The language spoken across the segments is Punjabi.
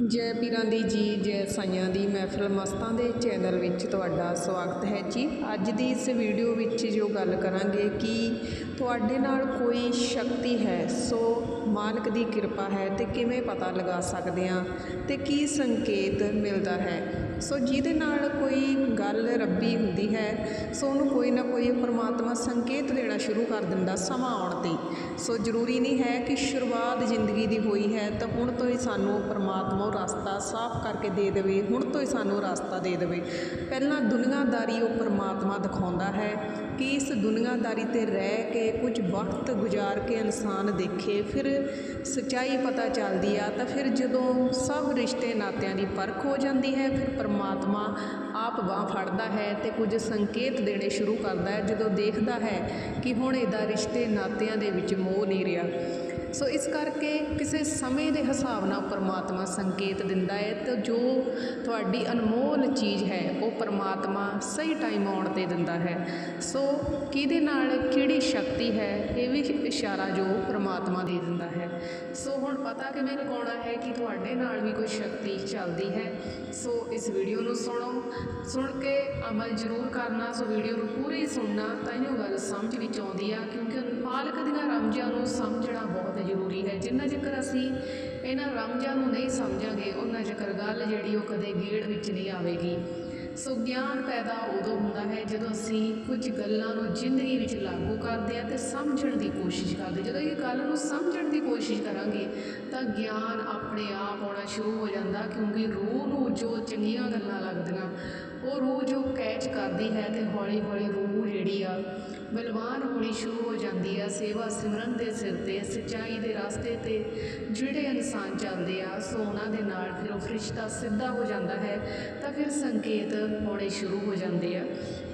ਜੈ ਪੀਰਾਂ ਦੀ ਜੀ, ਜੈ ਸਾਈਆਂ ਦੀ ਮਹਿਫਲ ਮਸਤਾਂ ਦੇ ਚੈਨਲ ਵਿੱਚ ਤੁਹਾਡਾ ਸਵਾਗਤ ਹੈ ਜੀ। ਅੱਜ ਦੀ ਇਸ ਵੀਡੀਓ ਵਿੱਚ ਜੋ ਗੱਲ ਕਰਾਂਗੇ ਕਿ ਤੁਹਾਡੇ ਨਾਲ ਕੋਈ ਸ਼ਕਤੀ ਹੈ, ਸੋ ਮਾਲਕ ਦੀ ਕਿਰਪਾ ਹੈ ਤੇ ਕਿਵੇਂ ਪਤਾ ਲਗਾ ਸਕਦੇ ਹਾਂ ਤੇ ਕੀ ਸੰਕੇਤ ਮਿਲਦਾ ਹੈ? ਸੋ ਜਿਹਦੇ ਨਾਲ ਕੋਈ ਗੱਲ ਰੱਬੀ ਹੁੰਦੀ ਹੈ, ਸੋ ਉਹਨੂੰ ਕੋਈ ਨਾ ਕੋਈ ਪਰਮਾਤਮਾ ਸੰਕੇਤ ਦੇਣਾ ਸ਼ੁਰੂ ਕਰ ਦਿੰਦਾ ਸਮਾਂ ਆਉਣ ਤੇ। ਸੋ ਜ਼ਰੂਰੀ ਨਹੀਂ ਹੈ ਕਿ ਸ਼ੁਰੂਆਤ ਜ਼ਿੰਦਗੀ ਦੀ ਹੋਈ ਹੈ ਤਾਂ ਹੁਣ ਤੋਂ ਹੀ ਸਾਨੂੰ ਪਰਮਾਤਮਾ ਉਹ ਰਸਤਾ ਸਾਫ਼ ਕਰਕੇ ਦੇ ਦੇਵੇ, ਹੁਣ ਤੋਂ ਹੀ ਸਾਨੂੰ ਰਸਤਾ ਦੇ ਦੇਵੇ। ਪਹਿਲਾਂ ਦੁਨੀਆਦਾਰੀ ਉਹ ਪਰਮਾਤਮਾ ਦਿਖਾਉਂਦਾ ਹੈ ਕਿ ਇਸ ਦੁਨੀਆਦਾਰੀ ਤੇ ਰਹਿ ਕੇ ਕੁਝ ਵਕਤ ਗੁਜ਼ਾਰ ਕੇ ਇਨਸਾਨ ਦੇਖੇ, ਫਿਰ ਸੱਚਾਈ ਪਤਾ ਚੱਲਦੀ ਆ, ਤਾਂ ਫਿਰ ਜਦੋਂ ਸਭ ਰਿਸ਼ਤੇ ਨਾਤਿਆਂ ਦੀ ਪਰਖ ਹੋ ਜਾਂਦੀ ਹੈ, ਫਿਰ ਪਰਮਾਤਮਾ ਆਪ ਬਾਹ ਫੜਦਾ ਹੈ ਤੇ ਕੁਝ ਸੰਕੇਤ ਦੇਣੇ ਸ਼ੁਰੂ ਕਰਦਾ ਹੈ, ਜਦੋਂ ਦੇਖਦਾ ਹੈ ਕਿ ਹੁਣ ਇਹਦਾ ਰਿਸ਼ਤੇ ਨਾਤਿਆਂ ਦੇ ਵਿੱਚ ਮੋਹ ਨਹੀਂ ਰਿਹਾ। ਸੋ ਇਸ ਕਰਕੇ ਕਿਸੇ ਸਮੇਂ ਦੇ ਹਿਸਾਬ ਨਾਲ ਪਰਮਾਤਮਾ ਸੰਕੇਤ ਦਿੰਦਾ ਹੈ ਤੇ ਜੋ ਤੁਹਾਡੀ ਅਨਮੋਲ ਚੀਜ਼ ਹੈ, ਉਹ ਪਰਮਾਤਮਾ ਸਹੀ ਟਾਈਮ ਆਉਣ ਤੇ ਦਿੰਦਾ ਹੈ। ਸੋ ਕਿਹਦੇ ਨਾਲ ਕਿਹੜੀ ਸ਼ਕਤੀ ਹੈ, ਇਹ ਵੀ ਇਸ਼ਾਰਾ ਜੋ ਪਰਮਾਤਮਾ ਦੇ ਦਿੰਦਾ ਹੈ। ਸੋ ਹੁਣ ਪਤਾ ਕਿਵੇਂ ਲਗਾਉਣਾ ਹੈ ਕਿ ਤੁਹਾਡੇ ਨਾਲ ਵੀ ਕੋਈ ਸ਼ਕਤੀ ਚੱਲਦੀ ਹੈ। ਸੋ ਇਸ ਵੀਡੀਓ ਨੂੰ ਸੁਣੋ। ਸੁਣ ਕੇ ਅਮਲ ਜ਼ਰੂਰ ਕਰਨਾ। ਸੋ ਵੀਡੀਓ ਨੂੰ ਪੂਰੀ ਸੁਣਨਾ ਤਾਂ ਇਹਨੂੰ ਗੱਲ ਸਮਝ ਵਿੱਚ ਆਉਂਦੀ ਆ, ਕਿਉਂਕਿ ਮਾਲਕ ਦੀਆਂ ਰਮਜ਼ਾਂ ਨੂੰ ਸਮਝਣਾ ਬਹੁਤ ਜ਼ਰੂਰੀ ਹੈ। ਜਿੰਨਾ ਚਿਰ ਅਸੀਂ ਇਹਨਾਂ ਰਮਜ਼ਾਂ ਨੂੰ ਨਹੀਂ ਸਮਝਾਂਗੇ, ਉਹਨਾਂ ਚਿਰ ਗੱਲ ਜਿਹੜੀ ਉਹ ਕਦੇ ਗੇੜ ਵਿੱਚ ਨਹੀਂ ਆਵੇਗੀ। ਸੋ ਗਿਆਨ ਪੈਦਾ ਉਦੋਂ ਹੁੰਦਾ ਹੈ ਜਦੋਂ ਅਸੀਂ ਕੁਝ ਗੱਲਾਂ ਨੂੰ ਜ਼ਿੰਦਗੀ ਵਿੱਚ ਲਾਗੂ ਕਰਦੇ ਹਾਂ ਤੇ ਸਮਝਣ ਦੀ ਕੋਸ਼ਿਸ਼ ਕਰਦੇ ਜਦੋਂ ਇਹ ਗੱਲ ਨੂੰ ਸਮਝਣ ਦੀ ਕੋਸ਼ਿਸ਼ ਕਰਾਂਗੇ, ਤਾਂ ਗਿਆਨ ਆਪਣੇ ਆਪ ਆਉਣਾ ਸ਼ੁਰੂ ਹੋ ਜਾਂਦਾ ਕਿਉਂਕਿ ਰੂਹ ਨੂੰ ਜੋ ਚੰਗੀਆਂ ਗੱਲਾਂ ਲੱਗਦੀਆਂ, ਉਹ ਰੂਹ ਜੋ ਕੈਚ ਕਰਦੀ ਹੈ ਤੇ ਹੌਲੀ ਹੌਲੀ ਰੂਹ ਜਿਹੜੀ ਆ ਬਲਵਾਨ ਹੋਣੀ ਸ਼ੁਰੂ ਹੋ ਜਾਂਦੀ ਆ, ਸੇਵਾ ਸਿਮਰਨ ਦੇ ਸਿਰ ਤੇ, ਸੱਚਾਈ ਦੇ ਰਸਤੇ ਤੇ ਜਿਹੜੇ ਇਨਸਾਨ ਚੱਲਦੇ ਆ, ਸੋ ਉਹਨਾਂ ਦੇ ਨਾਲ ਫਿਰ ਉਹ ਫਰਿਸ਼ਤਾ ਸਿੱਧਾ ਹੋ ਜਾਂਦਾ ਹੈ, ਤਾਂ ਫਿਰ ਸੰਕੇਤ ਹੋਣੇ ਸ਼ੁਰੂ ਹੋ ਜਾਂਦੇ ਆ।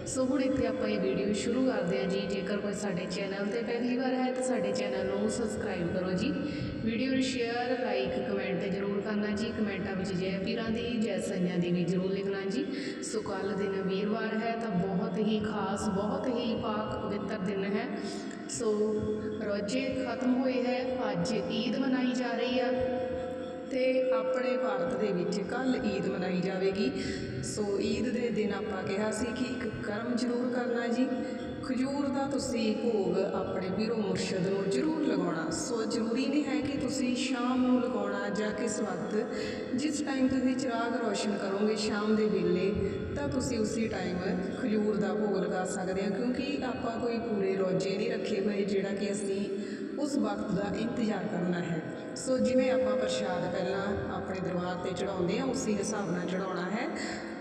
ਸੋ ਹੁਣ ਇੱਥੇ ਆਪਾਂ ਇਹ ਵੀਡੀਓ ਸ਼ੁਰੂ ਕਰਦੇ ਹਾਂ ਜੀ, ਜੇਕਰ ਕੋਈ ਸਾਡੇ ਚੈਨਲ ਤੇ ਪਹਿਲੀ ਵਾਰ ਹੈ ਤਾਂ ਸਾਡੇ ਚੈਨਲ ਨੂੰ ਸਬਸਕ੍ਰਾਈਬ ਕਰੋ ਜੀ। ਵੀਡੀਓ ਨੂੰ ਸ਼ੇਅਰ, ਲਾਈਕ, ਕਮੈਂਟ ਜ਼ਰੂਰ ਕਰਨਾ ਜੀ, ਕਮੈਂਟਾਂ ਵਿੱਚ ਜੈ ਪੀਰਾਂ ਦੀ, ਜੈ ਸਈਆਂ ਦੀ ਵੀ ਜ਼ਰੂਰ ਲਿਖਣਾ ਜੀ। ਸੋ ਕੱਲ੍ਹ ਦਿਨ ਵੀਰਵਾਰ ਹੈ ਤਾਂ ਬਹੁਤ ਹੀ ਖਾਸ, ਬਹੁਤ ਹੀ ਪਾਕ, ਪਵਿੱਤਰ ਦਿਨ ਹੈ। ਸੋ ਰੋਜੇ ਖਤਮ ਹੋਏ ਹੈ, ਅੱਜ ਈਦ ਮਨਾਈ ਜਾ ਰਹੀ ਆ ਤੇ ਆਪਣੇ ਭਾਰਤ ਦੇ ਵਿੱਚ ਕੱਲ ਈਦ ਮਨਾਈ ਜਾਵੇਗੀ। ਸੋ ਈਦ ਦੇ ਦਿਨ ਆਪਾਂ ਕਿਹਾ ਸੀ ਕਿ ਇੱਕ ਕਰਮ ਜ਼ਰੂਰ ਕਰਨਾ ਜੀ। ਖਜੂਰ ਦਾ ਤੁਸੀਂ ਭੋਗ ਆਪਣੇ ਪੀਰੋ ਮੁਰਸ਼ਦ ਨੂੰ ਜ਼ਰੂਰ ਲਗਾਉਣਾ। ਸੋ ਜ਼ਰੂਰੀ ਨਹੀਂ ਹੈ ਕਿ ਤੁਸੀਂ ਸ਼ਾਮ ਨੂੰ ਲਗਾਉਣਾ ਜਾਂ ਕਿਸ ਵਕਤ। ਜਿਸ ਟਾਈਮ ਤੁਸੀਂ ਚਿਰਾਗ ਰੋਸ਼ਨ ਕਰੋਗੇ ਸ਼ਾਮ ਦੇ ਵੇਲੇ, ਤਾਂ ਤੁਸੀਂ ਉਸੇ ਟਾਈਮ ਖਜੂਰ ਦਾ ਭੋਗ ਲਗਾ ਸਕਦੇ ਹਾਂ। ਕਿਉਂਕਿ ਆਪਾਂ ਕੋਈ ਪੂਰੇ ਰੋਜੇ ਨਹੀਂ ਰੱਖੇ ਹੋਏ ਜਿਹੜਾ ਕਿ ਅਸੀਂ ਉਸ ਵਕਤ ਦਾ ਇੰਤਜ਼ਾਰ ਕਰਨਾ ਹੈ। ਸੋ ਜਿਵੇਂ ਆਪਾਂ ਪ੍ਰਸ਼ਾਦ ਪਹਿਲਾਂ ਆਪਣੇ ਦਰਬਾਰ ਤੇ ਚੜਾਉਂਦੇ ਆ ਉਸੇ ਹਿਸਾਬ ਨਾਲ ਚੜਾਉਣਾ ਹੈ।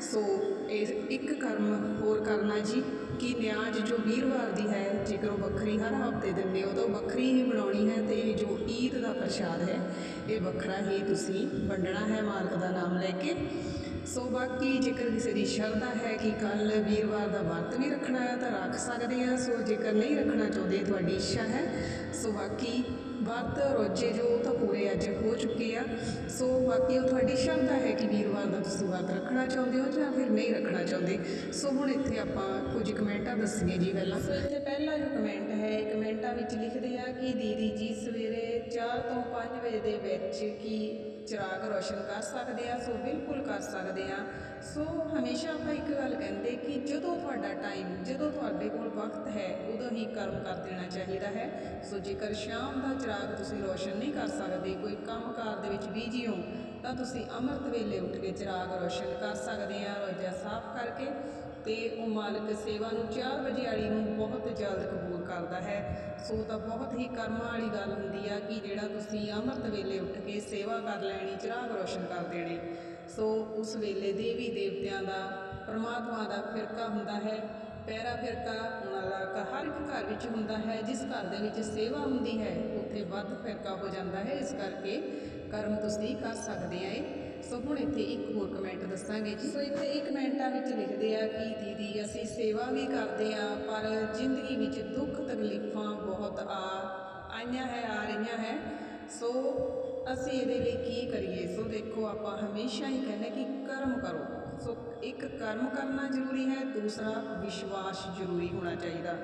ਸੋ ਇੱਕ ਕਰਮ ਹੋਰ ਕਰਨਾ ਜੀ, ਕਿ ਨਿਆਜ ਜੋ ਵੀਰਵਾਰ ਦੀ ਹੈ, ਜੇਕਰ ਉਹ ਵੱਖਰੀ ਹਰ ਹਫ਼ਤੇ ਦਿੰਦੇ ਹੋ, ਤਾਂ ਵੱਖਰੀ ਹੀ ਬਣਾਉਣੀ ਹੈ ਤੇ ਜੋ ਈਦ ਦਾ ਪ੍ਰਸ਼ਾਦ ਹੈ, ਇਹ ਵੱਖਰਾ ਹੀ ਤੁਸੀਂ ਵੰਡਣਾ ਹੈ, ਮਾਲਕ ਦਾ ਨਾਮ ਲੈ ਕੇ। ਸੋ ਬਾਕੀ ਜੇਕਰ ਕਿਸੇ ਦੀ ਸ਼ਰਧਾ ਹੈ ਕਿ ਕੱਲ ਵੀਰਵਾਰ ਦਾ ਵਰਤ ਵੀ ਰੱਖਣਾ ਹੈ, ਤਾਂ ਰੱਖ ਸਕਦੇ ਆ ਸੋ ਜੇਕਰ ਨਹੀਂ ਰੱਖਣਾ ਚਾਹੁੰਦੇ, ਤੁਹਾਡੀ ਇੱਛਾ ਹੈ। ਸੋ ਬਾਕੀ ਵਰਤ ਰੋਜੇ ਜੋ, ਉਹ ਤਾਂ ਪੂਰੇ ਅੱਜ ਹੋ ਚੁੱਕੇ ਆ। ਸੋ ਬਾਕੀ ਉਹ ਤੁਹਾਡੀ ਸ਼ਰਧਾ ਹੈ ਕਿ ਵੀਰਵਾਰ ਦਾ ਤੁਸੀਂ ਵਰਤ ਰੱਖਣਾ ਚਾਹੁੰਦੇ ਹੋ ਜਾਂ ਫਿਰ ਨਹੀਂ ਰੱਖਣਾ ਚਾਹੁੰਦੇ। ਸੋ ਹੁਣ ਇੱਥੇ ਆਪਾਂ ਕੁਝ ਕਮੈਂਟਾਂ ਦੱਸੀਏ ਜੀ ਪਹਿਲਾਂ ਪਹਿਲਾ ਜੋ ਕਮੈਂਟ ਹੈ, ਇਹ ਕਮੈਂਟਾਂ ਵਿੱਚ ਲਿਖਦੇ ਆ ਕਿ ਦੀਦੀ ਜੀ ਸਵੇਰੇ 4 ਤੋਂ 5 ਵਜੇ ਦੇ ਵਿੱਚ ਕੀ ਚਿਰਾਗ ਰੋਸ਼ਨ ਕਰ ਸਕਦੇ ਆ? ਸੋ ਬਿਲਕੁਲ ਕਰ ਸਕਦੇ ਆ। ਸੋ ਹਮੇਸ਼ਾ ਆਪਾਂ ਇੱਕ ਗੱਲ ਕਹਿੰਦੇ ਕਿ ਜਦੋਂ ਤੁਹਾਡਾ ਟਾਈਮ ਜਦੋਂ ਤੁਹਾਡੇ ਕੋਲ ਵਕਤ ਹੈ, ਉਦੋਂ ਹੀ ਕਰਮ ਕਰ ਦੇਣਾ ਚਾਹੀਦਾ ਹੈ। ਸੋ ਜੇਕਰ ਸ਼ਾਮ ਦਾ ਚਿਰਾਗ ਤੁਸੀਂ ਰੋਸ਼ਨ ਨਹੀਂ ਕਰ ਸਕਦੇ, ਕੋਈ ਕੰਮਕਾਰ ਦੇ ਵਿੱਚ ਬੀਜੀ ਹੋ, ਤਾਂ ਤੁਸੀਂ ਅੰਮ੍ਰਿਤ ਵੇਲੇ ਉੱਠ ਕੇ ਚਿਰਾਗ ਰੋਸ਼ਨ ਕਰ ਸਕਦੇ ਆ, ਰੋਜ਼ਾ ਸਾਫ਼ ਕਰਕੇ। ਤੇ ਉਹ ਮਾਲਕ ਸੇਵਾ ਨੂੰ 4 ਵਜੇ ਵਾਲੀ ਨੂੰ ਬਹੁਤ ਜਲਦ ਕਬੂਲ ਕਰਦਾ ਹੈ। ਸੋ ਤਾਂ ਬਹੁਤ ਹੀ ਕਰਮਾਂ ਵਾਲੀ ਗੱਲ ਹੁੰਦੀ ਆ ਕਿ ਜਿਹੜਾ ਤੁਸੀਂ ਅੰਮ੍ਰਿਤ ਵੇਲੇ ਉੱਠ ਕੇ ਸੇਵਾ ਕਰ ਲੈਣੀ, ਚਿਰਾਗ ਰੋਸ਼ਨ ਕਰ ਦੇਣੇ। ਸੋ ਉਸ ਵੇਲੇ ਦੇਵੀ ਦੇਵਤਿਆਂ ਦਾ, ਪਰਮਾਤਮਾ ਦਾ ਫਿਰਕਾ ਹੁੰਦਾ ਹੈ, ਪੈਰਾ ਫਿਰਕਾ ਉਹਨਾਂ ਦਾ ਹਰ ਇੱਕ ਘਰ ਵਿੱਚ ਹੁੰਦਾ ਹੈ, ਜਿਸ ਘਰ ਦੇ ਵਿੱਚ ਸੇਵਾ ਹੁੰਦੀ ਹੈ, ਉੱਥੇ ਵੱਧ ਫਿਰਕਾ ਹੋ ਜਾਂਦਾ ਹੈ। ਇਸ ਕਰਕੇ ਕਰਮ ਤੁਸੀਂ ਕਰ ਸਕਦੇ ਆ ਸੋ ਹੁਣ ਇੱਥੇ ਇੱਕ ਹੋਰ ਕਮੈਂਟ ਦੱਸਾਂਗੇ ਜੀ। ਸੋ ਇੱਥੇ ਇੱਕ ਕਮੈਂਟਾਂ ਵਿੱਚ ਲਿਖਦੇ ਆ ਕਿ ਦੀਦੀ, ਅਸੀਂ ਸੇਵਾ ਵੀ ਕਰਦੇ ਆ, ਪਰ ਜ਼ਿੰਦਗੀ ਵਿੱਚ ਦੁੱਖ ਤਕਲੀਫਾਂ ਬਹੁਤ ਆ, ਆਈਆਂ ਹੈ, ਆ ਰਹੀਆਂ ਹੈ। ਸੋ ਅਸੀਂ ਇਹਦੇ ਲਈ ਕੀ ਕਰੀਏ? ਸੋ ਦੇਖੋ, ਆਪਾਂ ਹਮੇਸ਼ਾ ਹੀ ਕਹਿੰਦੇ ਕਿ ਕਰਮ ਕਰੋ। ਸੋ ਇੱਕ ਕਰਮ ਕਰਨਾ ਜ਼ਰੂਰੀ ਹੈ, ਦੂਸਰਾ ਵਿਸ਼ਵਾਸ ਜ਼ਰੂਰੀ ਹੋਣਾ ਚਾਹੀਦਾ।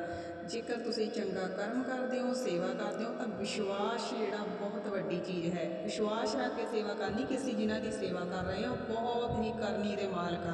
ਜੇਕਰ ਤੁਸੀਂ ਚੰਗਾ ਕਰਮ ਕਰਦੇ ਹੋ, ਸੇਵਾ ਕਰਦੇ ਹੋ, ਤਾਂ ਵਿਸ਼ਵਾਸ ਜਿਹੜਾ ਬਹੁਤ ਵੱਡੀ ਚੀਜ਼ ਹੈ। ਵਿਸ਼ਵਾਸ ਰੱਖ ਕੇ ਸੇਵਾ ਕਰਨੀ ਕਿ ਅਸੀਂ ਜਿਨ੍ਹਾਂ ਦੀ ਸੇਵਾ ਕਰ ਰਹੇ ਹਾਂ, ਉਹ ਬਹੁਤ ਹੀ ਕਰਨੀ ਦੇ ਮਾਲਕ ਆ।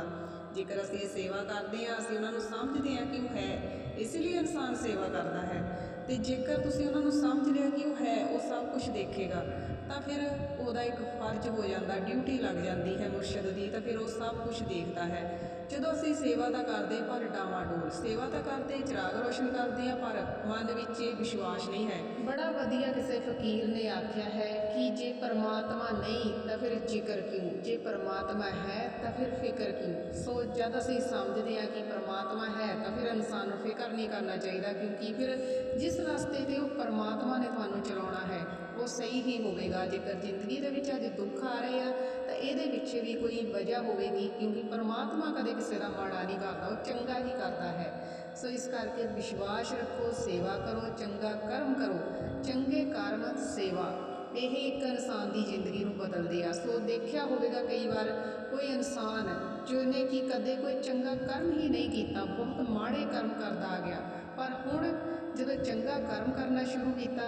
ਜੇਕਰ ਅਸੀਂ ਇਹ ਸੇਵਾ ਕਰਦੇ ਹਾਂ, ਅਸੀਂ ਉਹਨਾਂ ਨੂੰ ਸਮਝਦੇ ਹਾਂ ਕਿ ਉਹ ਹੈ, ਇਸ ਲਈ ਇਨਸਾਨ ਸੇਵਾ ਕਰਦਾ ਹੈ। ਤੇ ਜੇਕਰ ਤੁਸੀਂ ਉਹਨਾਂ ਨੂੰ ਸਮਝ ਲਿਆ ਕਿ ਉਹ ਹੈ, ਉਹ ਸਭ ਕੁਝ ਦੇਖੇਗਾ, ਤਾਂ ਫਿਰ ਉਹਦਾ ਇੱਕ ਫਰਜ਼ ਹੋ ਜਾਂਦਾ, ਡਿਊਟੀ ਲੱਗ ਜਾਂਦੀ ਹੈ ਮੁਰਸ਼ਿਦ ਦੀ, ਤਾਂ ਫਿਰ ਉਹ ਸਭ ਕੁਝ ਦੇਖਦਾ ਹੈ। ਜਦੋਂ ਅਸੀਂ ਸੇਵਾ ਤਾਂ ਕਰਦੇ ਪਰ ਡਾਵਾਡੋਲ ਸੇਵਾ ਤਾਂ ਕਰਦੇ ਚਿਰਾਗ ਰੋਸ਼ਨ ਕਰਦੇ ਆ ਪਰ ਮਨ ਵਿੱਚ ਇਹ ਵਿਸ਼ਵਾਸ ਨਹੀਂ ਹੈ। ਬੜਾ ਵਧੀਆ ਕਿਸੇ ਫਕੀਰ ਨੇ ਆਖਿਆ ਹੈ ਕਿ ਜੇ ਪਰਮਾਤਮਾ ਨਹੀਂ, ਤਾਂ ਫਿਰ ਜ਼ਿਕਰ ਕਿਉਂ? ਜੇ ਪਰਮਾਤਮਾ ਹੈ, ਤਾਂ ਫਿਰ ਫਿਕਰ ਕਿਉਂ? ਸੋ ਜਦ ਅਸੀਂ ਸਮਝਦੇ ਹਾਂ ਕਿ ਪਰਮਾਤਮਾ ਹੈ, ਤਾਂ ਫਿਰ ਇਨਸਾਨ ਨੂੰ ਫਿਕਰ ਨਹੀਂ ਕਰਨਾ ਚਾਹੀਦਾ, ਕਿਉਂਕਿ ਫਿਰ ਜਿਸ ਰਸਤੇ ਤੇ ਉਹ ਪਰਮਾਤਮਾ ਨੇ ਤੁਹਾਨੂੰ ਚਲਾਉਣਾ ਹੈ, ਉਹ ਸਹੀ ਹੀ ਹੋਵੇਗਾ। ਜੇਕਰ ਜ਼ਿੰਦਗੀ ਦੇ ਵਿੱਚ ਅੱਜ ਦੁੱਖ ਆ ਰਹੇ ਆ, ਤਾਂ ਇਹਦੇ ਵਿੱਚ ਵੀ ਕੋਈ ਵਜ੍ਹਾ ਹੋਵੇਗੀ, ਕਿਉਂਕਿ ਪਰਮਾਤਮਾ ਕਦੇ ਕਿਸੇ ਦਾ ਮਾੜਾ ਨਹੀਂ ਕਰਦਾ, ਉਹ ਚੰਗਾ ਹੀ ਕਰਦਾ ਹੈ। ਸੋ ਇਸ ਕਰਕੇ ਵਿਸ਼ਵਾਸ ਰੱਖੋ, ਸੇਵਾ ਕਰੋ, ਚੰਗਾ ਕਰਮ ਕਰੋ। ਚੰਗੇ ਕਰਮ ਸੇਵਾ। ਇਹ ਇੱਕ ਇਨਸਾਨ ਦੀ ਜ਼ਿੰਦਗੀ ਨੂੰ ਬਦਲਦੇ ਆ। ਸੋ ਦੇਖਿਆ ਹੋਵੇਗਾ ਕਈ ਵਾਰ ਕੋਈ ਇਨਸਾਨ ਜਿਹਨੇ ਕਿ ਕਦੇ ਕੋਈ ਚੰਗਾ ਕਰਮ ਹੀ ਨਹੀਂ ਕੀਤਾ, ਬਹੁਤ ਮਾੜੇ ਕਰਮ ਕਰਦਾ ਆ ਗਿਆ। ਪਰ ਹੁਣ ਜਦੋਂ ਚੰਗਾ ਕਰਮ ਕਰਨਾ ਸ਼ੁਰੂ ਕੀਤਾ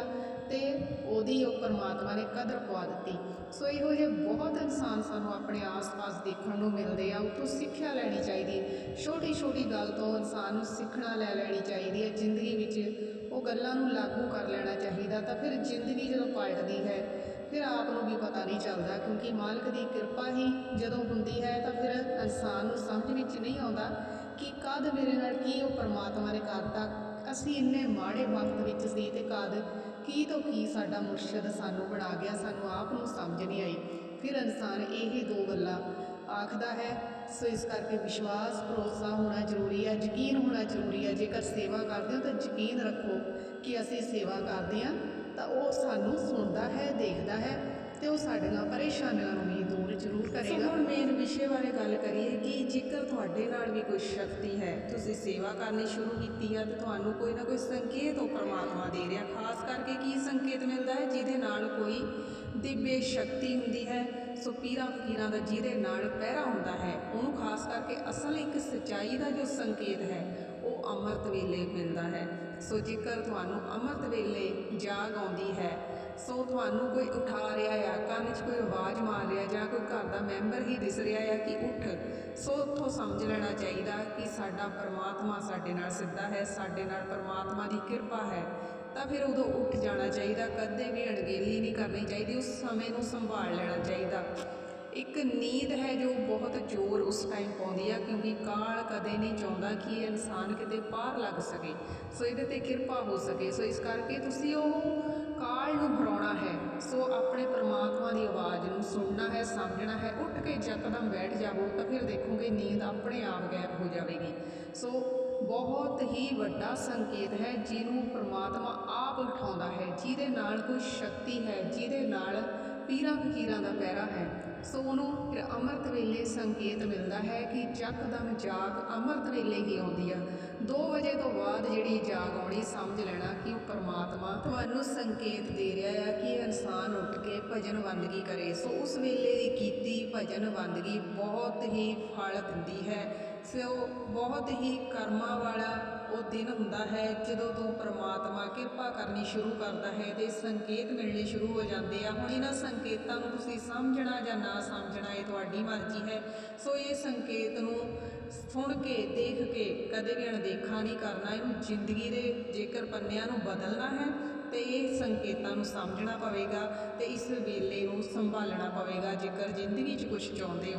ਤੇ ਉਹਦੀ ਉਹ ਪਰਮਾਤਮਾ ਨੇ ਕਦਰ ਪਵਾ ਦਿੱਤੀ। ਸੋ ਇਹੋ ਜਿਹੇ ਬਹੁਤ ਇਨਸਾਨ ਸਾਨੂੰ ਆਪਣੇ ਆਸ-ਪਾਸ ਦੇਖਣ ਨੂੰ ਮਿਲਦੇ ਆ, ਉਤੋਂ ਸਿੱਖਿਆ ਲੈਣੀ ਚਾਹੀਦੀ ਹੈ। ਛੋਟੀ ਛੋਟੀ ਗੱਲ ਤੋਂ ਇਨਸਾਨ ਨੂੰ ਸਿੱਖਣਾ ਲੈ ਲੈਣੀ ਚਾਹੀਦੀ ਹੈ। ਜ਼ਿੰਦਗੀ ਵਿੱਚ ਉਹ ਗੱਲਾਂ ਨੂੰ ਲਾਗੂ ਕਰ ਲੈਣਾ ਚਾਹੀਦਾ, ਤਾਂ ਫਿਰ ਜ਼ਿੰਦਗੀ ਜਦੋਂ ਪਲਟਦੀ ਹੈ, ਫਿਰ ਆਪ ਨੂੰ ਵੀ ਪਤਾ ਨਹੀਂ ਚੱਲਦਾ, ਕਿਉਂਕਿ ਮਾਲਕ ਦੀ ਕਿਰਪਾ ਹੀ ਜਦੋਂ ਹੁੰਦੀ ਹੈ, ਤਾਂ ਫਿਰ ਇਨਸਾਨ ਨੂੰ ਸਮਝ ਵਿੱਚ ਨਹੀਂ ਆਉਂਦਾ ਕਿ ਕਦ ਮੇਰੇ ਨਾਲ ਕੀ ਉਹ ਪਰਮਾਤਮਾ ਨੇ ਕਰਤਾ। ਅਸੀਂ ਇੰਨੇ ਮਾੜੇ ਵਕਤ ਵਿੱਚ ਸੀ ਤੇ ਕਦ ਕੀ ਤੋਂ ਕੀ ਸਾਡਾ ਮੁਰਸ਼ਿਦ ਸਾਨੂੰ ਬਣਾ ਗਿਆ, ਸਾਨੂੰ ਆਪ ਨੂੰ ਸਮਝ ਨਹੀਂ ਆਈ। ਫਿਰ ਇਨਸਾਨ ਇਹ ਦੋ ਗੱਲਾਂ ਆਖਦਾ ਹੈ, ਸੋ ਇਸ ਕਰਕੇ ਵਿਸ਼ਵਾਸ, ਭਰੋਸਾ ਹੋਣਾ ਜ਼ਰੂਰੀ ਹੈ, ਯਕੀਨ ਹੋਣਾ ਜ਼ਰੂਰੀ ਹੈ, ਜੇਕਰ ਸੇਵਾ ਕਰਦੇ ਹੋ ਤਾਂ ਯਕੀਨ ਰੱਖੋ ਕਿ ਅਸੀਂ ਸੇਵਾ ਕਰਦੇ ਹਾਂ, ਤਾਂ ਉਹ ਸਾਨੂੰ ਸੁਣਦਾ ਹੈ, ਦੇਖਦਾ ਹੈ ਤੇ ਉਹ ਸਾਡੇ ਨਾਲ ਪਰੇਸ਼ਾਨੀਆਂ ਨੂੰ ਜ਼ਰੂਰ ਸੋ ਕਰੇਗਾ ਹੁਣ ਮੇਨ ਵਿਸ਼ੇ ਬਾਰੇ ਗੱਲ ਕਰੀਏ ਕਿ ਜੇਕਰ ਤੁਹਾਡੇ ਨਾਲ ਵੀ ਕੋਈ ਸ਼ਕਤੀ ਹੈ, ਤੁਸੀਂ ਸੇਵਾ ਕਰਨੀ ਸ਼ੁਰੂ ਕੀਤੀ ਆ, ਤਾਂ ਤੁਹਾਨੂੰ ਕੋਈ ਨਾ ਕੋਈ ਸੰਕੇਤ ਉਹ ਪਰਮਾਤਮਾ ਦੇ ਰਿਹਾ। ਖਾਸ ਕਰਕੇ ਕੀ ਸੰਕੇਤ ਮਿਲਦਾ ਹੈ? ਜਿਹਦੇ ਨਾਲ ਕੋਈ ਦਿव्य ਸ਼ਕਤੀ ਹੁੰਦੀ ਹੈ, ਸੋ ਪੀਰਾਂ ਫਕੀਰਾਂ ਦਾ ਜਿਹਦੇ ਨਾਲ ਪਹਿਰਾ ਹੁੰਦਾ ਹੈ, ਉਹਨੂੰ ਖਾਸ ਕਰਕੇ ਅਸਲ ਇੱਕ ਸਚਾਈ ਦਾ ਜੋ ਸੰਕੇਤ ਹੈ ਉਹ ਅੰਮ੍ਰਿਤ ਵੇਲੇ ਮਿਲਦਾ ਹੈ। ਸੋ ਜੇਕਰ ਤੁਹਾਨੂੰ ਅੰਮ੍ਰਿਤ ਵੇਲੇ ਜਾਗ ਆਉਂਦੀ ਹੈ, ਸੋ ਤੁਹਾਨੂੰ ਕੋਈ ਉਠਾ ਰਿਹਾ ਆ, ਕੰਨ 'ਚ ਕੋਈ ਆਵਾਜ਼ ਮਾਰ ਰਿਹਾ ਜਾਂ ਕੋਈ ਘਰ ਦਾ ਮੈਂਬਰ ਹੀ ਦਿਸ ਰਿਹਾ ਆ ਕਿ ਉੱਠ, ਸੋ ਉੱਥੋਂ ਸਮਝ ਲੈਣਾ ਚਾਹੀਦਾ ਕਿ ਸਾਡਾ ਪਰਮਾਤਮਾ ਸਾਡੇ ਨਾਲ ਸਿੱਧਾ ਹੈ, ਸਾਡੇ ਨਾਲ ਪਰਮਾਤਮਾ ਦੀ ਕਿਰਪਾ ਹੈ। ਤਾਂ ਫਿਰ ਉਦੋਂ ਉੱਠ ਜਾਣਾ ਚਾਹੀਦਾ, ਕਦੇ ਵੀ ਅਣਗਹਿਲੀ ਨਹੀਂ ਕਰਨੀ ਚਾਹੀਦੀ, ਉਸ ਸਮੇਂ ਨੂੰ ਸੰਭਾਲ ਲੈਣਾ ਚਾਹੀਦਾ। ਇੱਕ ਨੀਂਦ ਹੈ ਜੋ ਬਹੁਤ ਜ਼ੋਰ ਉਸ ਟਾਈਮ ਪਾਉਂਦੀ ਆ, ਕਿਉਂਕਿ ਕਾਲ ਕਦੇ ਨਹੀਂ ਚਾਹੁੰਦਾ ਕਿ ਇਹ ਇਨਸਾਨ ਕਿਤੇ ਪਾਰ ਲੱਗ ਸਕੇ। ਸੋ ਇਹਦੇ ਤੇ ਕਿਰਪਾ ਹੋ ਸਕੇ। ਸੋ ਇਸ ਕਰਕੇ ਤੁਸੀਂ ਉਹ ਕਾਲ ਨੂੰ ਭਰਾਉਣਾ ਹੈ। ਸੋ ਆਪਣੇ ਪਰਮਾਤਮਾ ਦੀ ਆਵਾਜ਼ ਨੂੰ ਸੁਣਨਾ ਹੈ, ਸਮਝਣਾ ਹੈ, ਉੱਠ ਕੇ ਯਕਦਮ ਬੈਠ ਜਾਵੋ ਤਾਂ ਫਿਰ ਦੇਖੋਗੇ ਨੀਂਦ ਆਪਣੇ ਆਪ ਗਾਇਬ ਹੋ ਜਾਵੇਗੀ। ਸੋ ਬਹੁਤ ਹੀ ਵੱਡਾ ਸੰਕੇਤ ਹੈ ਜਿਹਨੂੰ ਪਰਮਾਤਮਾ ਆਪ ਉਠਾਉਂਦਾ ਹੈ, ਜਿਹਦੇ ਨਾਲ ਕੋਈ ਸ਼ਕਤੀ ਹੈ, ਜਿਹਦੇ ਨਾਲ ਪੀਰਾਂ ਫਕੀਰਾਂ ਦਾ ਪਹਿਰਾ ਹੈ। ਸੋ ਉਹਨੂੰ ਫਿਰ ਅੰਮ੍ਰਿਤ ਵੇਲੇ ਸੰਕੇਤ ਮਿਲਦਾ ਹੈ ਕਿ ਚੱਕਦਮ ਜਾਗ ਅੰਮ੍ਰਿਤ ਵੇਲੇ ਹੀ ਆਉਂਦੀ ਆ। 2 ਵਜੇ ਤੋਂ ਬਾਅਦ ਜਿਹੜੀ ਜਾਗ ਆਉਣੀ, ਸਮਝ ਲੈਣਾ ਕਿ ਉਹ ਪਰਮਾਤਮਾ ਤੁਹਾਨੂੰ ਸੰਕੇਤ ਦੇ ਰਿਹਾ ਆ ਕਿ ਇਨਸਾਨ ਉੱਠ ਕੇ ਭਜਨ ਬੰਦਗੀ ਕਰੇ। ਸੋ ਉਸ ਵੇਲੇ ਦੀ ਕੀਤੀ ਭਜਨ ਬੰਦਗੀ ਬਹੁਤ ਹੀ ਫਲ ਦਿੰਦੀ ਹੈ। ਸੋ ਬਹੁਤ ਹੀ ਕਰਮਾਂ ਵਾਲਾ ਉਹ ਦਿਨ ਹੁੰਦਾ ਹੈ ਜਦੋਂ ਤੋਂ ਪ੍ਰਮਾਤਮਾ ਕਿਰਪਾ ਕਰਨੀ ਸ਼ੁਰੂ ਕਰਦਾ ਹੈ ਤੇ ਸੰਕੇਤ ਮਿਲਣੇ ਸ਼ੁਰੂ ਹੋ ਜਾਂਦੇ ਆ। ਹੁਣ ਇਹਨਾਂ ਸੰਕੇਤਾਂ ਨੂੰ ਤੁਸੀਂ ਸਮਝਣਾ ਜਾਂ ਨਾ ਸਮਝਣਾ ਇਹ ਤੁਹਾਡੀ ਮਰਜ਼ੀ ਹੈ। ਸੋ ਇਹ ਸੰਕੇਤ ਨੂੰ ਸੁਣ ਕੇ, ਦੇਖ ਕੇ ਕਦੇ ਵੀ ਅਣਦੇਖਾ ਨਹੀਂ ਕਰਨਾ, ਇਹਨੂੰ ਜ਼ਿੰਦਗੀ ਦੇ ਜੇਕਰ ਪੰਨਿਆਂ ਨੂੰ ਬਦਲਣਾ ਹੈ ਤੇ ਇਹ ਸੰਕੇਤਾਂ ਨੂੰ ਸਮਝਣਾ ਪਵੇਗਾ ਤੇ ਇਸ ਵੇਲੇ ਨੂੰ ਸੰਭਾਲਣਾ ਪਵੇਗਾ ਜੇਕਰ ਜ਼ਿੰਦਗੀ 'ਚ ਕੁਝ ਚਾਹੁੰਦੇ ਹੋ।